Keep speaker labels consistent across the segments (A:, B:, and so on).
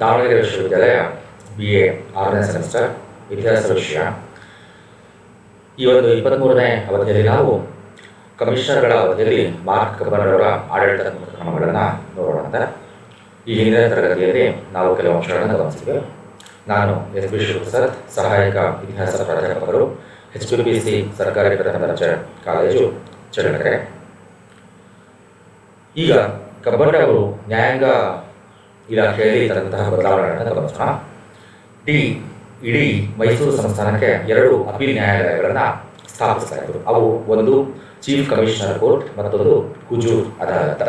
A: ದಾವಣಗೆರೆ ವಿಶ್ವವಿದ್ಯಾಲಯ B A ಆರನೇ semester ಇತಿಹಾಸ ವಿಷಯ. ಈ ಒಂದು ಇಪ್ಪತ್ತ್ಮೂರನೇ ಅವಧಿಯಲ್ಲಿ ನಾವು ಕಮಿಷನರ್ಗಳ ಅವಧಿಯಲ್ಲಿ ಮಾರ್ಕ್ ಕಬ್ಬನರವರ ಆಡಳಿತಾತ್ಮಕ ಕ್ರಮಗಳನ್ನು ನೋಡೋಣ ಈ ಹಿಂದಿನ ತರಗತಿಯಲ್ಲಿ ನಾವು ಕೆಲವು ಅಂಶಗಳನ್ನು ಗಮನಿಸಿದ್ದೇವೆ ನಾನು ಎಸ್ ಬಿ ಶಿವಪ್ರಸಾದ್, ಸಹಾಯಕ ಇತಿಹಾಸ ಪ್ರಾಧ್ಯಾಪಕರು ಎಚ್ ಪಿ ಪಿ ಸಿ ಸರ್ಕಾರಿ ಪ್ರಥಮ ದರ್ಜೆ ಕಾಲೇಜು, ಚಳ್ಳಕೆರೆ. ಈಗ ಕಬ್ಬಣ್ಣ ಅವರು ನ್ಯಾಯಾಂಗ ಇಲಾಖೆಯಲ್ಲಿ ತಂದಂತಹ ಬದಲಾವಣೆಗಳನ್ನು ಗಮನಿಸೋಣ ಡಿ, ಇಡೀ ಮೈಸೂರು ಸಂಸ್ಥಾನಕ್ಕೆ ಎರಡು ಅಪೀಲ್ ನ್ಯಾಯಾಲಯಗಳನ್ನು ಸ್ಥಾಪಿಸಲಾಯಿತು ಅವು ಒಂದು, ಚೀಫ್ ಕಮಿಷನರ್ ಕೋರ್ಟ್, ಮತ್ತೊಂದು ಹುಜೂರ್ ಅದಾಲತ್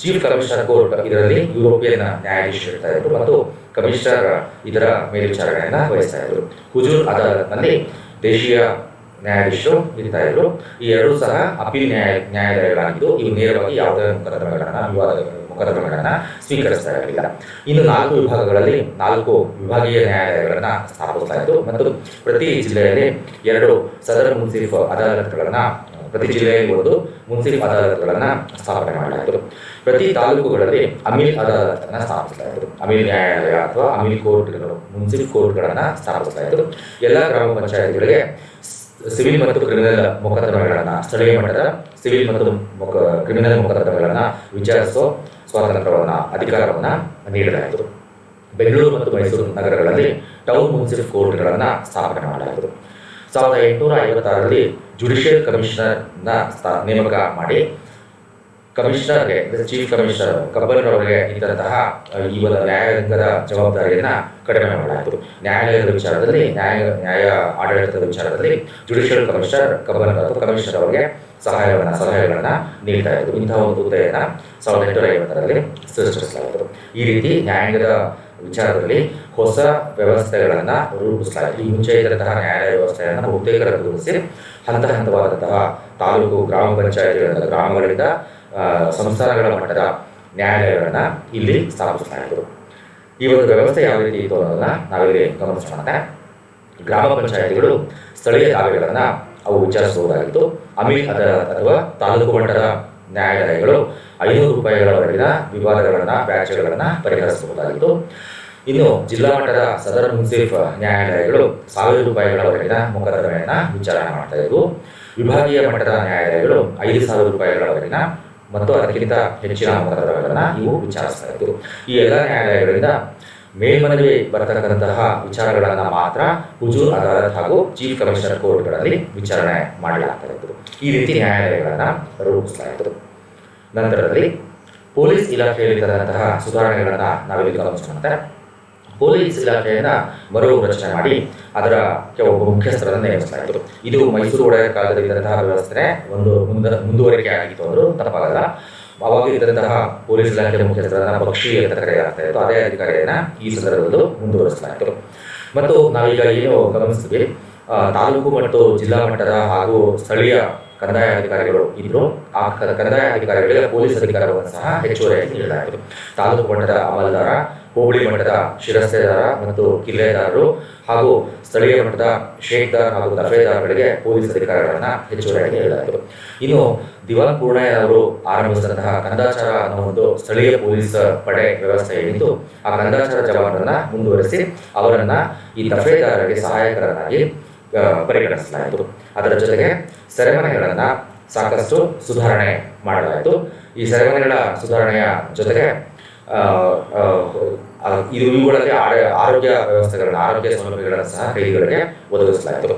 A: ಚೀಫ್ ಕಮಿಷನರ್ ಕೋರ್ಟ್ ಇದರಲ್ಲಿ ಯುರೋಪಿಯನ್ ನ್ಯಾಯಾಧೀಶರು ಇರ್ತಾ ಇದ್ರು ಮತ್ತು ಕಮಿಷನರ್ ಇದರ ಮೇಲ್ವಿಚಾರಣೆಯನ್ನು ವಹಿಸ್ತಾ ಇದ್ರು. ಹುಜೂರ್ ಅದಾಲತ್ನಲ್ಲಿ ದೇಶೀಯ ನ್ಯಾಯಾಧೀಶರು ಇರ್ತಾ ಇದ್ರು. ಈ ಎರಡೂ ಸಹ ಅಪೀಲ್ ನ್ಯಾಯ, ನ್ಯಾಯಾಲಯಗಳಾಗಿದ್ದು ಇವು ನೇರವಾಗಿ ಯಾವುದೇ ಮುಖಾಂತರಗಳನ್ನು ವಿವಾದ ಮೊಕದ್ದಮೆಗಳನ್ನ ಸ್ವೀಕರಿಸ್ತಾ ಇರಲಿಲ್ಲ ಇನ್ನು ನಾಲ್ಕು ವಿಭಾಗಗಳಲ್ಲಿ ನಾಲ್ಕು ವಿಭಾಗೀಯ ನ್ಯಾಯಾಲಯಗಳನ್ನ ಇತ್ತು. ಮತ್ತು ಪ್ರತಿ ಜಿಲ್ಲೆಯಲ್ಲಿ ಎರಡು ಸದರ ಮುನ್ಸಿಫ್ ಅದಾಲತ್ಗಳನ್ನ, ಪ್ರತಿ ಜಿಲ್ಲೆಯಲ್ಲಿ ಒಂದು ಮುನ್ಸಿಫ್ ಅದಾಲತ್ಗಳನ್ನ ಸ್ಥಾಪನೆ ಮಾಡಲಾಯಿತು ಪ್ರತಿ ತಾಲೂಕುಗಳಲ್ಲಿ ಅಮೀಲ್ ಅದಾಲತ್ನ ಸ್ಥಾಪಿಸಲಾಯಿತು ಅಮೀಲ್ ನ್ಯಾಯಾಲಯ ಅಥವಾ ಅಮೀಲ್ ಕೋರ್ಟ್ಗಳು, ಮುನ್ಸಿಫ್ ಕೋರ್ಟ್ಗಳನ್ನ ಸ್ಥಾಪಿಸಲಾಯಿತು ಎಲ್ಲ ಗ್ರಾಮ ಪಂಚಾಯತ್ಗಳಿಗೆ ಸಿವಿಲ್ ಮತ್ತು ಕ್ರಿಮಿನಲ್ ಮೊಕದ್ದಮೆಗಳನ್ನ ಸ್ಥಳೀಯ ಮಟ್ಟದ ಸಿವಿಲ್ ಮತ್ತು ಕ್ರಿಮಿನಲ್ ಮೊಕದ್ದಮೆಗಳನ್ನ ವಿಚಾರಿಸೋ ಸ್ವಾತಂತ್ರ್ಯವನ್ನ, ಅಧಿಕಾರವನ್ನ ನೀಡಲಾಯಿತು. ಬೆಂಗಳೂರು ಮತ್ತು ಮೈಸೂರು ನಗರಗಳಲ್ಲಿ ಟೌನ್ ಮುನ್ಸಿಪಲ್ ಕೋರ್ಟ್ಗಳನ್ನ ಸ್ಥಾಪನೆ ಮಾಡಲಾಯಿತು. ಸಾವಿರದ ಎಂಟುನೂರ ಐವತ್ತಾರರಲ್ಲಿ ಜುಡಿಷಿಯಲ್ ಕಮಿಷನರ್ನ ನೇಮಕ ಮಾಡಿ ಕಮಿಷನರ್ಗೆ, ಚೀಫ್ ಕಮಿಷನರ್ ಕಬ್ಬನ್ ಅವರಿಗೆ ಇದ್ದಂತಹ ಈ ಒಂದು ನ್ಯಾಯಾಂಗದ ಜವಾಬ್ದಾರಿಯನ್ನ ಕಡಿಮೆ ಮಾಡಲಾಯಿತು. ನ್ಯಾಯಾಲಯದ ವಿಚಾರದಲ್ಲಿ, ನ್ಯಾಯ ನ್ಯಾಯ ಆಡಳಿತದ ವಿಚಾರದಲ್ಲಿ ಜುಡಿಷಿಯಲ್ ಕಮಿಷನರ್ ಕಬ್ಬನ್ ಅಥವಾ ಕಮಿಷನರ್ ಅವರಿಗೆ ಸಹಾಯವನ್ನ, ಸಲಹೆಗಳನ್ನ ನೀಡ್ತಾ ಇದ್ರು. ಇಂತಹ ಒಂದು ಹುದ್ದೆಯನ್ನ ಸಾವಿರದ ಎಂಟುನೂರ ಐವತ್ತರಲ್ಲಿ ಸೃಷ್ಟಿಸಲಾಯಿತು. ಈ ರೀತಿ ನ್ಯಾಯಾಂಗದ ವಿಚಾರದಲ್ಲಿ ಹೊಸ ವ್ಯವಸ್ಥೆಗಳನ್ನ ರೂಪಿಸಲಾಯಿತು. ಈ ಮುಂಚೆ ಇದ್ದಂತಹ ನ್ಯಾಯಾಲಯ ವ್ಯವಸ್ಥೆಯನ್ನು ಬಹುತೇಕ ರದ್ದುಗೊಳಿಸಿ ಹಂತ ಹಂತವಾದಂತಹ ತಾಲೂಕು, ಗ್ರಾಮ ಪಂಚಾಯತ್ಗಳ ಗ್ರಾಮಗಳಿಂದ ಸಂಸ್ಥಾನಗಳ ಮಟ್ಟದ ನ್ಯಾಯಾಲಯಗಳನ್ನ ಇಲ್ಲಿ ಸ್ಥಾಪಿಸಲಾಯಿತು ಈ ಒಂದು ವ್ಯವಸ್ಥೆ ಯಾವ ರೀತಿ ಇತ್ತು ಅನ್ನೋದನ್ನ ನಾವಿಲ್ಲಿ ಗಮನಿಸೋಣ ಗ್ರಾಮ ಪಂಚಾಯತಿಗಳು ಸ್ಥಳೀಯ ದಾವೆಗಳನ್ನ ಅವು ವಿಚಾರಿಸಬಹುದಾಗಿತ್ತು. ಅಮಿ ಅಥವಾ ತಾಲೂಕು ಮಟ್ಟದ ನ್ಯಾಯಾಲಯಗಳು ಐನೂರು ರೂಪಾಯಿಗಳವರೆಗಿನ ವಿವಾದಗಳನ್ನ ವ್ಯಾಜ್ಯಗಳನ್ನ ಪರಿಹರಿಸಬಹುದಾಗಿತ್ತು. ಇನ್ನು ಜಿಲ್ಲಾ ಮಟ್ಟದ ಸದರ್ ಮುನ್ಸಿಫ್ ನ್ಯಾಯಾಲಯಗಳು ಸಾವಿರ ರೂಪಾಯಿಗಳವರೆಗಿನ ಮೊಕದ್ದಮೆಯನ್ನ ವಿಚಾರಣೆ ಮಾಡ್ತಾ ಇದ್ವು. ವಿಭಾಗೀಯ ಮಟ್ಟದ ನ್ಯಾಯಾಲಯಗಳು ಐದು ಸಾವಿರ ರೂಪಾಯಿಗಳವರೆಗಿನ ಮತ್ತು ಅದಕ್ಕಿಂತ ಹೆಚ್ಚಿನ ಮೊಕದ್ದಮೆಗಳನ್ನ ಇವು ವಿಚಾರಿಸ್ತಾ ಇತ್ತು ಈ ಎಲ್ಲ ನ್ಯಾಯಾಲಯಗಳಿಂದ ಮೇಲ್ಮನವಿ ಬರತಕ್ಕಂತಹ ವಿಚಾರಗಳನ್ನು ಮಾತ್ರ ಹುಜೂರ್ ಅದಾಲತ್ ಹಾಗೂ ಚೀಫ್ ಕಮಿಷನರ್ ಕೋರ್ಟ್ಗಳಲ್ಲಿ ವಿಚಾರಣೆ ಮಾಡಲಾಗ್ತಾ ಇತ್ತು. ಈ ರೀತಿ ನ್ಯಾಯಾಲಯಗಳನ್ನ ಇತ್ತು ನಂತರದಲ್ಲಿ ಪೊಲೀಸ್ ಇಲಾಖೆಯಲ್ಲಿ ತರಂತಹ ಸುಧಾರಣೆಗಳನ್ನು ನಾವಿಲ್ಲಿ ಗಮನಿಸೋಣ ಪೊಲೀಸ್ ಇಲಾಖೆಯನ್ನ ಮರು ರಚನೆ ಮಾಡಿ ಅದರ ಕೆಲವು ಮುಖ್ಯಸ್ಥರನ್ನು ನೇಮಿಸಲಾಯಿತು ಇದು ಮೈಸೂರು ಒಡೆಯ ಕಾಲದಲ್ಲಿ ಇದ್ದಂತಹ ವ್ಯವಸ್ಥೆ ಒಂದು ಮುಂದ, ಮುಂದುವರಿಕೆ ಆಗಿತ್ತು ಅವರು ತಪ್ಪಾಗಲ್ಲ. ಅವಾಗ ಇದ್ದಂತಹ ಪೊಲೀಸ್ ಇಲಾಖೆ ಮುಖ್ಯಸ್ಥರನ್ನ ಪಕ್ಷಿ ಅಂತ ಕರೆಯಲಾಗ್ತಾ ಇತ್ತು. ಅದೇ ಅಧಿಕಾರಿಯನ್ನ ಈ ಸಂದರ್ಭದಲ್ಲೂ ಮುಂದುವರಿಸಲಾಯಿತು ಮತ್ತು ನಾವೀಗ ಏನು ಗಮನಿಸ್ತೀವಿ ತಾಲೂಕು ಮತ್ತು ಜಿಲ್ಲಾ ಮಟ್ಟದ ಹಾಗೂ ಸ್ಥಳೀಯ ಕಂದಾಯ ಅಧಿಕಾರಿಗಳು ಇದ್ರು. ಆ ಕಂದಾಯ ಅಧಿಕಾರಿಗಳಿಗೆ ಪೊಲೀಸ್ ಅಧಿಕಾರವನ್ನು ಸಹ ಹೆಚ್ಚುವರಿಯಾಗಿ ನೀಡಲಾಯಿತು. ತಾಲೂಕು ಮಟ್ಟದ ಅಮಲ್ದಾರ ಹೋಬಳಿ ಮಠದ ಶಿರಸ್ತೆದಾರ ಮತ್ತು ಕಿಲ್ಲೆದಾರರು ಹಾಗೂ ಸ್ಥಳೀಯ ಮಠದ ಶೇಖ್ದಾರ್ ಹಾಗೂ ದಫೇದಾರ್ಗಳಿಗೆ ಪೊಲೀಸ್ ಅಧಿಕಾರಿಗಳನ್ನು ಹೆಚ್ಚುವರಿಯಾಗಿ ಹೇಳಲಾಯಿತು ಇನ್ನು ದಿವಾನ್ ಪೂರ್ಣಯ್ಯ ಅವರು ಆರಂಭಿಸಿದಂತಹ ಕಂದಾಚಾರ ಅನ್ನೋ ಒಂದು ಸ್ಥಳೀಯ ಪೊಲೀಸ್ ಪಡೆ ವ್ಯವಸ್ಥೆ ಏನಿತ್ತು, ಆ ಕಂದಾಚಾರ ಜವಾನರನ್ನ ಮುಂದುವರಿಸಿ ಅವರನ್ನ ಈ ದಫೇದಾರರಿಗೆ ಸಹಾಯಕರನ್ನಾಗಿ ಪರಿಗಣಿಸಲಾಯಿತು. ಅದರ ಜೊತೆಗೆ ಸೆರೆಮನೆಗಳನ್ನ ಸಾಕಷ್ಟು ಸುಧಾರಣೆ ಮಾಡಲಾಯಿತು. ಈ ಸೆರೆಮನೆಗಳ ಸುಧಾರಣೆಯ ಜೊತೆಗೆ ಇದು ಇವುಗಳಲ್ಲಿ ಆರ- ಆರೋಗ್ಯ ವ್ಯವಸ್ಥೆಗಳನ್ನ, ಆರೋಗ್ಯ ಸೌಲಭ್ಯಗಳನ್ನು ಸಹ ಕೈಗಳಿಗೆ ಒದಗಿಸಲಾಯಿತು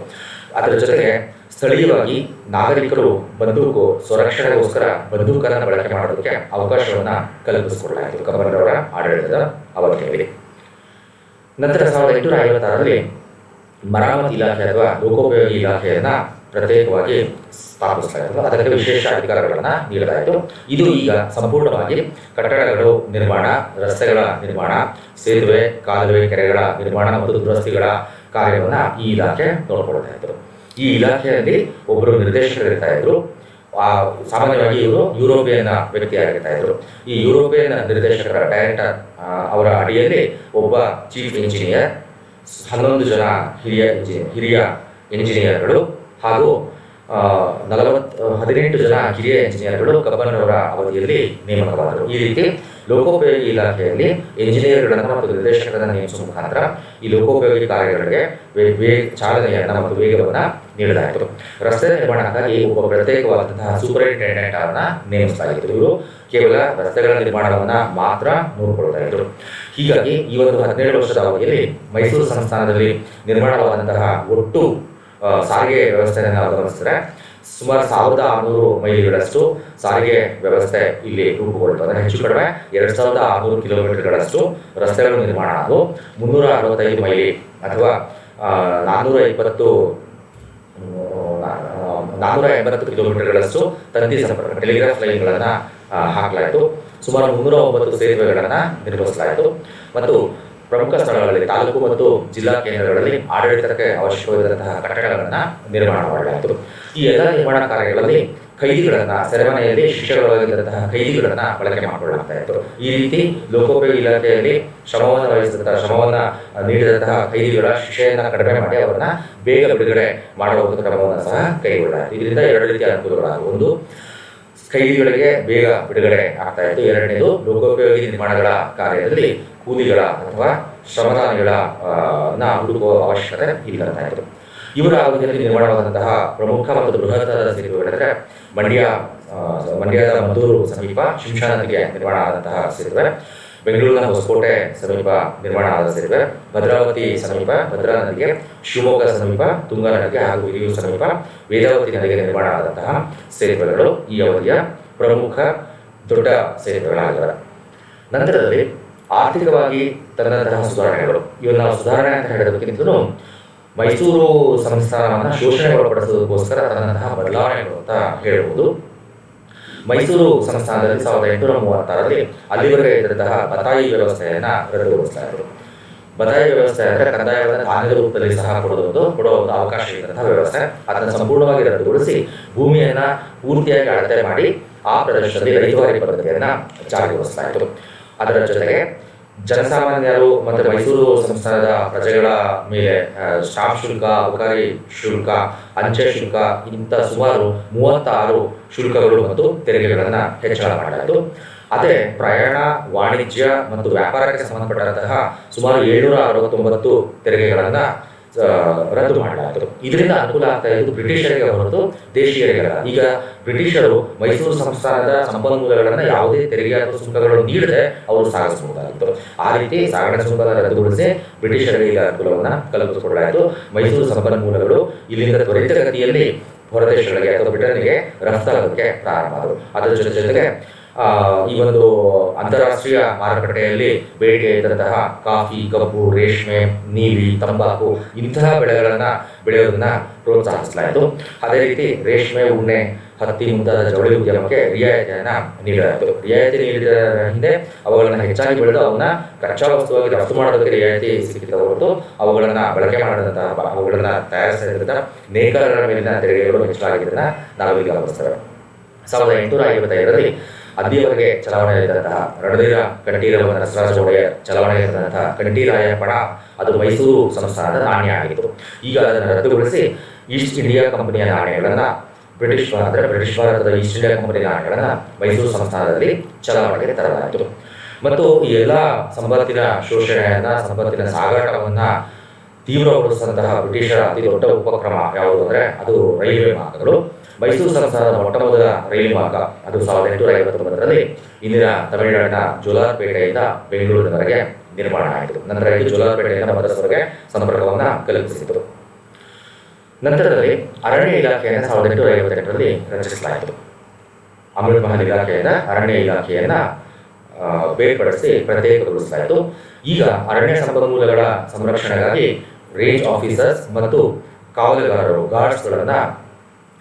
A: ಅದರ ಜೊತೆಗೆ ಸ್ಥಳೀಯವಾಗಿ ನಾಗರಿಕರು ಬಂದೂಕು ಸುರಕ್ಷಣೆಗೋಸ್ಕರ ಬಂದೂಕನ್ನು ಬಳಕೆ ಮಾಡೋದಕ್ಕೆ ಅವಕಾಶವನ್ನ ಕಲ್ಪಿಸಿಕೊಡಲಾಯಿತು ಅವರ ಆಡಳಿತದ ಅವಧಿಯಲ್ಲಿ ನಂತರ ಸಾವಿರದ ಎಂಟುನೂರ ಐವತ್ತಾರರಲ್ಲಿ ಮರಾಮತಿ ಇಲಾಖೆ ಅಥವಾ ಲೋಕೋಪಯೋಗಿ ಇಲಾಖೆಯನ್ನ ಪ್ರತ್ಯೇಕವಾಗಿ ಸ್ಥಾಪಿಸಲಾಯಿತು ಅದಕ್ಕೆ ವಿಶೇಷ ಅಧಿಕಾರಗಳನ್ನು ನೀಡಲಾಯಿತು ಇದು ಈಗ ಸಂಪೂರ್ಣವಾಗಿ ಕಟ್ಟಡಗಳು ನಿರ್ಮಾಣ ರಸ್ತೆಗಳ ನಿರ್ಮಾಣ ಸೇತುವೆ ಕಾಲುವೆ ಕೆರೆಗಳ ನಿರ್ಮಾಣ ಮತ್ತು ದುರಸ್ತಿಗಳ ಕಾರ್ಯವನ್ನ ಈ ಇಲಾಖೆ ನೋಡ್ಕೊಳ್ತಾ ಇತ್ತು ಈ ಇಲಾಖೆಯಲ್ಲಿ ಒಬ್ಬರು ನಿರ್ದೇಶಕರು ಇರ್ತಾ ಇದ್ರು. ಆ, ಸಾಮಾನ್ಯವಾಗಿ ಇವರು ಯುರೋಪಿಯನ್ ವ್ಯಕ್ತಿಯಾಗಿರ್ತಾ ಇದ್ರು. ಈ ಯುರೋಪಿಯನ್ ನಿರ್ದೇಶಕರ ಡೈರೆಕ್ಟರ್ ಅವರ ಅಡಿಯಲ್ಲಿ ಒಬ್ಬ ಚೀಫ್ ಇಂಜಿನಿಯರ್ 3년 도전한 히리아 엔지니어, 히리아 엔지니어로 하고 ನಲವತ್ತು ಹದಿನೆಂಟು ಜನ ಕಿರಿಯ ಎಂಜಿನಿಯರ್ಗಳು ಕಬ್ಬನವರ ಅವಧಿಯಲ್ಲಿ ನೇಮಕವಾದರು. ಈ ರೀತಿ ಲೋಕೋಪಯೋಗಿ ಇಲಾಖೆಯಲ್ಲಿ ಇಂಜಿನಿಯರ್ಗಳನ್ನು ಮತ್ತು ನಿರ್ದೇಶಕರನ್ನು ನೇಮಿಸುವ ಮುಖಾಂತರ ಈ ಲೋಕೋಪಯೋಗಿ ಕಾರ್ಯಗಳಿಗೆ ಚಾಲನೆಯನ್ನು ಮತ್ತು ವೇಗವನ್ನು ನೀಡಲಾಯಿತು. ರಸ್ತೆ ನಿರ್ಮಾಣಕ್ಕಾಗಿ ಒಬ್ಬ ಪ್ರತ್ಯೇಕವಾದಂತಹ ಸೂಪರಿಂಟೆಂಡೆಂಟ್ ಅವರನ್ನ ನೇಮಿಸಲಾಗಿತ್ತು. ಇವರು ಕೇವಲ ರಸ್ತೆಗಳ ನಿರ್ಮಾಣವನ್ನ ಮಾತ್ರ ನೋಡಿಕೊಳ್ತಾ ಇದ್ರು ಹೀಗಾಗಿ ಈ ಒಂದು ಹದಿನೇಳು ವರ್ಷದ ಅವಧಿಯಲ್ಲಿ ಮೈಸೂರು ಸಂಸ್ಥಾನದಲ್ಲಿ ನಿರ್ಮಾಣವಾದಂತಹ ಒಟ್ಟು ಸಾರಿಗೆ ವ್ಯವಸ್ಥೆಯನ್ನು ಅವಲಂಬಿಸಿದ್ರೆ ಸುಮಾರು ಸಾವಿರದ ಆರುನೂರು ಮೈಲಿಗಳಷ್ಟು ಸಾರಿಗೆ ವ್ಯವಸ್ಥೆ ಇಲ್ಲಿ ರೂಪುಗೊಳ್ತು ಅಂದರೆ ಹೆಚ್ಚು ಕಡಿಮೆ ಎರಡು ಸಾವಿರದ ಆರುನೂರು ಕಿಲೋಮೀಟರ್ಗಳಷ್ಟು ರಸ್ತೆಗಳು ನಿರ್ಮಾಣ ಆದವು. ಮುನ್ನೂರ ಅರವತ್ತೈದು ಮೈಲಿ ಅಥವಾ ನಾನೂರ ನಾನ್ನೂರ ಇಪ್ಪತ್ತು ನಾನ್ನೂರ ಎಂಬತ್ತು ಕಿಲೋಮೀಟರ್ಗಳಷ್ಟು ತಂತಿ ಸಂಪರ್ಕ, ಟೆಲಿಗ್ರಾಫ್ ಲೈನ್ಗಳನ್ನು ಹಾಕಲಾಯಿತು. ಸುಮಾರು ಮುನ್ನೂರ ಒಂಬತ್ತು ಸೇತುವೆಗಳನ್ನು ನಿರ್ಮಿಸಲಾಯಿತು. ಮತ್ತು ಪ್ರಮುಖ ಸ್ಥಳಗಳಲ್ಲಿ ತಾಲೂಕು ಮತ್ತು ಜಿಲ್ಲಾ ಕೇಂದ್ರಗಳಲ್ಲಿ ಆಡಳಿತಕ್ಕೆ ಅವಶ್ಯವಿರುವಂತಹ ಕಟ್ಟಡಗಳನ್ನು ನಿರ್ಮಾಣ ಮಾಡಲಾಯಿತು. ಈ ಎಲ್ಲ ನಿರ್ಮಾಣ ಕಾರ್ಯಗಳಲ್ಲಿ ಕೈದಿಗಳನ್ನ ಸೆರೆಮನೆಯಲ್ಲಿ ಶಿಕ್ಷೆಗೊಳಗಾಗಿದ್ದಂತಹ ಕೈದಿಗಳನ್ನ ಬಳಕೆ ಮಾಡಿಕೊಳ್ಳಲಾಗ್ತಾ ಇತ್ತು. ಈ ರೀತಿ ಲೋಕೋಪಯೋಗಿ ಇಲಾಖೆಯಲ್ಲಿ ಶ್ರಮವನ್ನು ವಹಿಸಿದಂತಹ, ಶ್ರಮವನ್ನು ನೀಡಿದಂತಹ ಕೈದಿಗಳ ಶಿಕ್ಷೆಯನ್ನ ಕಡಿಮೆ ಮಾಡಿ ಅವರನ್ನ ಬೇಗ ಬಿಡುಗಡೆ ಮಾಡುವ ಒಂದು ಕ್ರಮವನ್ನು ಸಹ ಕೈಗೊಳ್ಳಲಾಯಿತು. ಇದರಿಂದ ಎರಡು ರೀತಿಯ ಅನುಕೂಲಗಳಾದವು. ಒಂದು ಖೈದಿಗಳಿಗೆ ಬೇಗ ಬಿಡುಗಡೆ ಆಗ್ತಾ ಇತ್ತು. ಎರಡನೇದು ಲೋಕೋಪಯೋಗಿ ನಿರ್ಮಾಣಗಳ ಕಾರ್ಯದಲ್ಲಿ ಕೂಲಿಗಳ ಅಥವಾ ಶ್ರಮದಾನಿಗಳ ನ ಹುಡುಕುವ ಅವಶ್ಯಕತೆ ಇಲ್ಲಂತ ಇತ್ತು. ಇವರ ಅವಧಿಯಲ್ಲಿ ನಿರ್ಮಾಣವಾದಂತಹ ಪ್ರಮುಖ ಮತ್ತು ಬೃಹತ್ತಾದ ಸೇತುವೆಗಳೆಂದರೆ ಮಂಡ್ಯ ಮಂಡ್ಯದ ಮದ್ದೂರು ಸಮೀಪ ಶಿಂಷಾ ನದಿಗೆ ನಿರ್ಮಾಣ ಆದಂತಹ ಸೇತುವೆ ಬೆಂಗಳೂರಿನ ಹೊಸಕೋಟೆ ಸಮೀಪ ನಿರ್ಮಾಣ ಆದ ಭದ್ರಾವತಿ ಸಮೀಪ, ಭದ್ರಾ ನದಿಗೆ, ಶಿವಮೊಗ್ಗ ಸಮೀಪ, ತುಂಗಾ ನದಿಗೆ ಹಾಗೂ ಹಿರಿಯೂರು ಸಮೀಪ ವೇದಾವತಿ ನದಿಗೆ ನಿರ್ಮಾಣ ಆದಂತಹ ಸೇತುವೆಗಳು ಈ ಅವಧಿಯ ಪ್ರಮುಖ ದೊಡ್ಡ ಸೇತುವೆಗಳಾಗಿವೆ ನಂತರದಲ್ಲಿ ಆರ್ಥಿಕವಾಗಿ ತಂದಂತಹ ಸುಧಾರಣೆಗಳು. ಇವನ್ನ ಸುಧಾರಣೆ ಅಂತ ಹೇಳೋದಕ್ಕಿಂತಲೂ ಮೈಸೂರು ಸಂಸ್ಥಾನವನ್ನು ಶೋಷಣೆಗೊಳಪಡಿಸೋದಕ್ಕೋಸ್ಕರ ತಂದಂತಹ ಬದಲಾವಣೆಗಳು ಅಂತ ಹೇಳ್ಬೋದು. ಮೈಸೂರು ಸಂಸ್ಥಾನದಲ್ಲಿ ಸಾವಿರದ ಎಂಟುನೂರ ಮೂವತ್ತಾರರಲ್ಲಿ ಅಲ್ಲಿವರೆಗೆ ಇದ್ದಂತಹ ಬತಾಯಿ ವ್ಯವಸ್ಥೆಯನ್ನ ಇದ್ರು ಬತಾಯಿ ವ್ಯವಸ್ಥೆ ಅಂದರೆ ಕಂದಾಯವನ್ನು ಧಾನ್ಯದ ರೂಪದಲ್ಲಿ ಸಹ ಕೊಡುವುದು ಕೊಡುವ ಒಂದು ಅವಕಾಶ ಇದ್ದಂತಹ ವ್ಯವಸ್ಥೆ. ಅದನ್ನು ಸಂಪೂರ್ಣವಾಗಿ ರದ್ದುಗೊಳಿಸಿ ಭೂಮಿಯನ್ನ ಪೂರ್ತಿಯಾಗಿ ಅಳತೆ ಮಾಡಿ ಆ ಪ್ರದೇಶದಲ್ಲಿ ರೈತವಾರಿ ಪದ್ಧತಿಯನ್ನ ಇತ್ತು. ಅದರ ಜೊತೆಗೆ ಜನಸಾಮಾನ್ಯರು ಮತ್ತು ಮೈಸೂರು ಸಂಸ್ಥಾನದ ಪ್ರಜೆಗಳ ಮೇಲೆ ಸ್ಟಾಫ್ ಶುಲ್ಕ, ಅಬಕಾರಿ ಶುಲ್ಕ, ಅಂಚೆ ಶುಲ್ಕ, ಇಂಥ ಸುಮಾರು ಮೂವತ್ತಾರು ಶುಲ್ಕಗಳು ಮತ್ತು ತೆರಿಗೆಗಳನ್ನು ಹೆಚ್ಚಳ ಮಾಡಲಾಯಿತು. ಅದೇ ಪ್ರಯಾಣ, ವಾಣಿಜ್ಯ ಮತ್ತು ವ್ಯಾಪಾರಕ್ಕೆ ಸಂಬಂಧಪಟ್ಟಂತಹ ಸುಮಾರು ಏಳ್ನೂರ ಅರವತ್ತೊಂಬತ್ತು ತೆರಿಗೆಗಳನ್ನು ರದ್ದು ಮಾಡಲಾಯಿತು ಇದರಿಂದ ಅನುಕೂಲ ಆಗ್ತಾ ಇದ್ದು ಬ್ರಿಟಿಷರಿಗೆ ಹೊರತು ದೇಶೀಯರಿಗಲ್ಲ. ಈಗ ಬ್ರಿಟಿಷರು ಮೈಸೂರು ಸಂಸ್ಥಾನದ ಸಂಪನ್ಮೂಲಗಳನ್ನು ಯಾವುದೇ ತೆರಿಗೆ ಅಥವಾ ಸುಂಕಗಳು ನೀಡದೆ ಅವರು ಸಾಗಿಸಬಹುದಾಗಿತ್ತು. ಆ ರೀತಿ ಸಾಗಣೆ ಸುಂಕದ ರದ್ದುಗೊಳಿಸಿ ಬ್ರಿಟಿಷರಿಗೆ ಅನುಕೂಲವನ್ನು ಕಲ್ಪಿಸಿಕೊಡಲಾಯಿತು. ಮೈಸೂರು ಸಂಪನ್ಮೂಲಗಳು ಇಲ್ಲಿಂದ ತ್ವರಿತಗತಿಯಲ್ಲಿ ಹೊರದೇಶಗಳಿಗೆ ಅಥವಾ ಬ್ರಿಟನ್ಗೆ ರಫ್ತಾಗೋದಕ್ಕೆ ಪ್ರಾರಂಭ ಆದರು ಅದರ ಜೊತೆ ಜೊತೆಗೆ ಈ ಒಂದು ಅಂತಾರಾಷ್ಟ್ರೀಯ ಮಾರುಕಟ್ಟೆಯಲ್ಲಿ ಬೇಡಿಕೆ ಇದ್ದಂತಹ ಕಾಫಿ, ಕಬ್ಬು, ರೇಷ್ಮೆ, ನೀಲಿ, ತಂಬಾಕು ಇಂತಹ ಬೆಳೆಗಳನ್ನ ಬೆಳೆಯೋದನ್ನ ಪ್ರೋತ್ಸಾಹಿಸಲಾಯಿತು. ಅದೇ ರೀತಿ ರೇಷ್ಮೆ, ಉಣ್ಣೆ, ಹತ್ತಿ ಮುಂತಾದ ಜವಳಿ ಉದ್ಯಮಕ್ಕೆ ರಿಯಾಯಿತಿಯನ್ನ ನೀಡಲಾಯಿತು. ರಿಯಾಯಿತಿ ನೀಡಿದ ಹಿಂದೆ ಅವುಗಳನ್ನ ಹೆಚ್ಚಾಗಿ ಬೆಳೆದು ಅವನ್ನ ಕಚ್ಚಾ ವಸ್ತುವಾಗಿ ರಫ್ತು ಮಾಡೋದಕ್ಕೆ ರಿಯಾಯಿತಿ ಸಿಕ್ಕಿದ ಹೊರತು ಅವುಗಳನ್ನ ಬಳಕೆ ಮಾಡಿದಂತಹ ಅವುಗಳನ್ನ ತಯಾರಿಸಿದ ನೇಕಾರರ ಮೇಲಿನ ತೆರಿಗೆಗಳು ಹೆಚ್ಚಾಗಿದ್ದನ್ನ ನಾವೀಗ ಗಮನಿಸ್ತೇವೆ ಸಾವಿರದ ಎಂಟುನೂರ ಐವತ್ತೈದರಲ್ಲಿ ಅಲ್ಲಿಯವರೆಗೆ ಚಲಾವಣೆಯಾದಂತಹ ರಣಧೀರ ಕಂಠೀರವ ನರಸರಾಜ ಒಡೆಯರ್ ಚಲಾವಣೆಯಾದಂತಹ ಕಂಠೀರಾಯ ಪಣ ಅದು ಮೈಸೂರು ಸಂಸ್ಥಾನದ ನಾಣ್ಯ ಆಗಿತ್ತು. ಈಗ ಅದನ್ನು ರದ್ದುಗೊಳಿಸಿ ಈಸ್ಟ್ ಇಂಡಿಯಾ ಕಂಪನಿಯ ನಾಣ್ಯಗಳನ್ನು ಬ್ರಿಟಿಷ್ ಅಂದರೆ ಬ್ರಿಟಿಷ್ ಭಾರತದ ಈಸ್ಟ್ ಇಂಡಿಯಾ ಕಂಪನಿಯ ನಾಣ್ಯಗಳನ್ನು ಮೈಸೂರು ಸಂಸ್ಥಾನದಲ್ಲಿ ಚಲಾವಣೆಗೆ ತರಲಾಯಿತು. ಮತ್ತು ಈ ಎಲ್ಲ ಸಂಪತ್ತಿನ ಶೋಷಣೆಯನ್ನ ಸಂಪತ್ತಿನ ಸಾಗಾಟವನ್ನ ತೀವ್ರಗೊಳಿಸಿದಂತಹ ಬ್ರಿಟಿಷರ ಅತಿ ದೊಡ್ಡ ಉಪಕ್ರಮ ಯಾವುದು ಅಂದರೆ ಅದು ರೈಲ್ವೆ ಮಾರ್ಗಗಳು. ಮೈಸೂರು ಸಂಸ್ಥಾನದ ಮೊಟ್ಟ ಮೊದಲ ರೈಲು ಮಾರ್ಗ. ಅದು ಸಾವಿರದ ಎಂಟುನೂರ ಐವತ್ತೊಂಬತ್ತರಲ್ಲಿ ಇಂದಿನ ತಮಿಳುನಾಡಿನ ಜೋಲಾರ್ಪೇಟೆಯಿಂದ ಬೆಂಗಳೂರಿನವರೆಗೆ ನಿರ್ಮಾಣ ಆಯಿತು. ನಂತರ ಇದು ಜೋಲಾರ್ಪೇಟೆಯಿಂದ ಮದ್ರಾಸ್ವರೆಗೆ ಸಂಪರ್ಕವನ್ನು ಕಲ್ಪಿಸಿತು. ನಂತರದಲ್ಲಿ ಅರಣ್ಯ ಇಲಾಖೆಯನ್ನು ಸಾವಿರದ ಎಂಟುನೂರ ಐವತ್ತೆಂಟರಲ್ಲಿ ರಚಿಸಲಾಯಿತು. ಅಮೃತ್ ಮಹಲ್ ಇಲಾಖೆಯಿಂದ ಅರಣ್ಯ ಇಲಾಖೆಯನ್ನು ಬೇರ್ಪಡಿಸಿ ಪ್ರತ್ಯೇಕಗೊಳಿಸಲಾಯಿತು. ಈಗ ಅರಣ್ಯ ಸಂಪನ್ಮೂಲಗಳ ಸಂರಕ್ಷಣೆಗಾಗಿ ರೇಂಜ್ ಆಫೀಸರ್ಸ್ ಮತ್ತು ಕಾವಲುಗಾರರು, ಗಾರ್ಡ್ಸ್ಗಳನ್ನ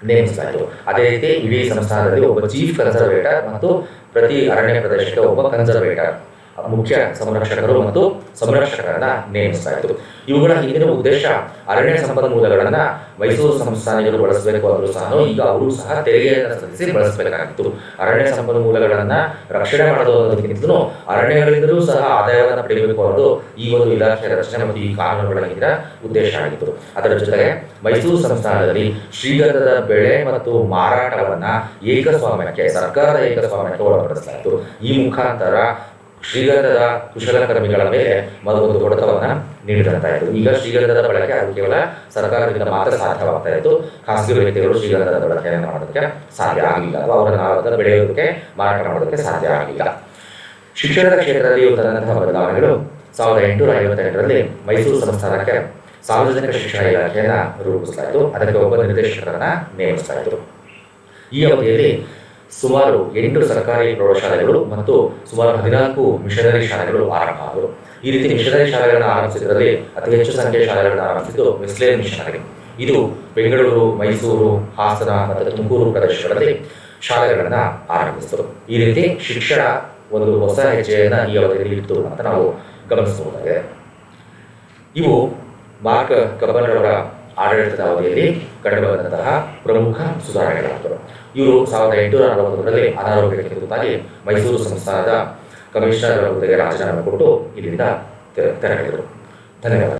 A: ನೇಮಿಸಲಾಯಿತು ಅದೇ ರೀತಿ ಇಡೀ ಸಂಸ್ಥಾನದಲ್ಲಿ ಒಬ್ಬ ಚೀಫ್ ಕನ್ಸರ್ವೇಟರ್ ಮತ್ತು ಪ್ರತಿ ಅರಣ್ಯ ಪ್ರದೇಶಕ್ಕೆ ಒಬ್ಬ ಕನ್ಸರ್ವೇಟರ್ ಮುಖ್ಯ ಸಂರಕ್ಷಕರು ಮತ್ತು ಸಂರಕ್ಷಕರನ್ನ ನೇಮಿಸಲಾಯಿತು ಇವುಗಳ ಹಿಂದಿನ ಉದ್ದೇಶ ಅರಣ್ಯ ಸಂಪನ್ಮೂಲಗಳನ್ನ ಮೈಸೂರು ಸಂಸ್ಥಾನಗಳು ಬಳಸಬೇಕು ಆದರೂ ಸಹ ಈಗ ಅವರು ಸಹ ತೆರಿಗೆಯನ್ನು ಸಲ್ಲಿಸಿ ಬಳಸಬೇಕಾಗಿತ್ತು. ಅರಣ್ಯ ಸಂಪನ್ಮೂಲಗಳನ್ನ ರಕ್ಷಣೆ ಮಾಡೋದಕ್ಕಿಂತಲೂ ಅರಣ್ಯಗಳಿಂದಲೂ ಸಹ ಆದಾಯವನ್ನು ಪಡೆಯಬೇಕು ಅನ್ನೋದು ಈ ಒಂದು ಇಲಾಖೆಯ ರಚನೆ ಮತ್ತು ಈ ಕಾನೂನುಗಳ ಹಿಂದಿನ ಉದ್ದೇಶ ಆಗಿತ್ತು. ಅದರ ಜೊತೆಗೆ ಮೈಸೂರು ಸಂಸ್ಥಾನದಲ್ಲಿ ಶ್ರೀಗಂಧದ ಬೆಳೆ ಮತ್ತು ಮಾರಾಟವನ್ನ ಏಕಸ್ವಾಮ್ಯಕ್ಕೆ, ಸರ್ಕಾರದ ಏಕಸ್ವಾಮ್ಯಕ್ಕೆ ಒಳಪಡಿಸಲಾಯಿತು. ಈ ಮುಖಾಂತರ ಶ್ರೀಗಂಧದ ಕುಶಲಕರ್ಮಿಗಳ ಮೇಲೆ ಒಂದು ಹೊಡೆತವನ್ನು ನೀಡಿದಂತಾಯಿತು ಈಗ ಶ್ರೀಗಂಧದ ಬಳಕೆ ಅದು ಕೇವಲ ಸರ್ಕಾರದಿಂದ ಮಾತ್ರ ಸಾಧ್ಯವಾಗ್ತಾ ಇತ್ತು. ಖಾಸಗಿ ವ್ಯಕ್ತಿಗಳು ಶ್ರೀಗಂಧದ ಬಳಕೆಯನ್ನು ಮಾಡೋದಕ್ಕೆ ಸಾಧ್ಯ ಆಗಿಲ್ಲ. ಅಥವಾ ಅವರನ್ನು ಅದನ್ನು ಬೆಳೆಯೋದಕ್ಕೆ, ಮಾರಾಟ ಮಾಡೋದಕ್ಕೆ ಸಾಧ್ಯ ಆಗಲಿಲ್ಲ ಶಿಕ್ಷಣದ ಕ್ಷೇತ್ರದಲ್ಲಿ ತಂದಂತಹ ಬದಲಾವಣೆಗಳು ಸಾವಿರದ ಎಂಟುನೂರ ಐವತ್ತೆಂಟರಲ್ಲಿ ಮೈಸೂರು ಸಂಸ್ಥಾನಕ್ಕೆ ಸಾರ್ವಜನಿಕ ಶಿಕ್ಷಣ ಇಲಾಖೆಯನ್ನು ರೂಪಿಸಲಾಯಿತು ಅದಕ್ಕೆ ಒಬ್ಬ ನಿರ್ದೇಶಕರನ್ನ ನೇಮಿಸಲಾಯಿತು ಈ ಅವಧಿಯಲ್ಲಿ ಸುಮಾರು ಎಂಟು ಸರ್ಕಾರಿ ಪ್ರೌಢಶಾಲೆಗಳು ಮತ್ತು ಸುಮಾರು ಹದಿನಾಲ್ಕು ಮಿಷನರಿ ಶಾಲೆಗಳು ಆರಂಭ ಆದವು. ಈ ರೀತಿ ಮಿಷನರಿ ಶಾಲೆಗಳನ್ನು ಆರಂಭಿಸಿದ್ರಲ್ಲಿ ಅತಿ ಹೆಚ್ಚು ಸಂಖ್ಯೆಯ ಶಾಲೆಗಳನ್ನು ಆರಂಭಿಸಿದ್ದು ಮಿಸ್ಲೇನ್ ಮಿಷನರಿ. ಇದು ಬೆಂಗಳೂರು, ಮೈಸೂರು, ಹಾಸನ ಮತ್ತು ತುಮಕೂರು ಪ್ರದೇಶಗಳಲ್ಲಿ ಶಾಲೆಗಳನ್ನು ಆರಂಭಿಸಿದರು ಈ ರೀತಿ ಶಿಕ್ಷಣ ಒಂದು ಹೊಸ ಹೆಜ್ಜೆಯನ್ನು ಈ ಅವಧಿಯಲ್ಲಿ ಇತ್ತು ಅಂತ ನಾವು ಗಮನಿಸಬಹುದಾಗಿದೆ. ಇವು ಮಾರ್ಕ್ ಕಬ್ಬನರವರ ಆಡಳಿತದ ಅವಧಿಯಲ್ಲಿ ಕಂಡುಬಂದಂತಹ ಪ್ರಮುಖ ಸುಧಾರಣೆಗಳಾಗಿವೆ ಇವರು ಸಾವಿರದ ಎಂಟುನೂರ ನಲವತ್ತೊಂದರಲ್ಲಿ ಅನಾರೋಗ್ಯಕ್ಕೆ ತುತ್ತಾಗಿ ಮೈಸೂರು ಸಂಸ್ಥಾನದ ಕಮಿಷನರ್ ಹುದ್ದೆಗೆ ರಾಜೀನಾಮೆ ಕೊಟ್ಟು ಇಲ್ಲಿಂದ ತೆರಳಿದರು. ಧನ್ಯವಾದ.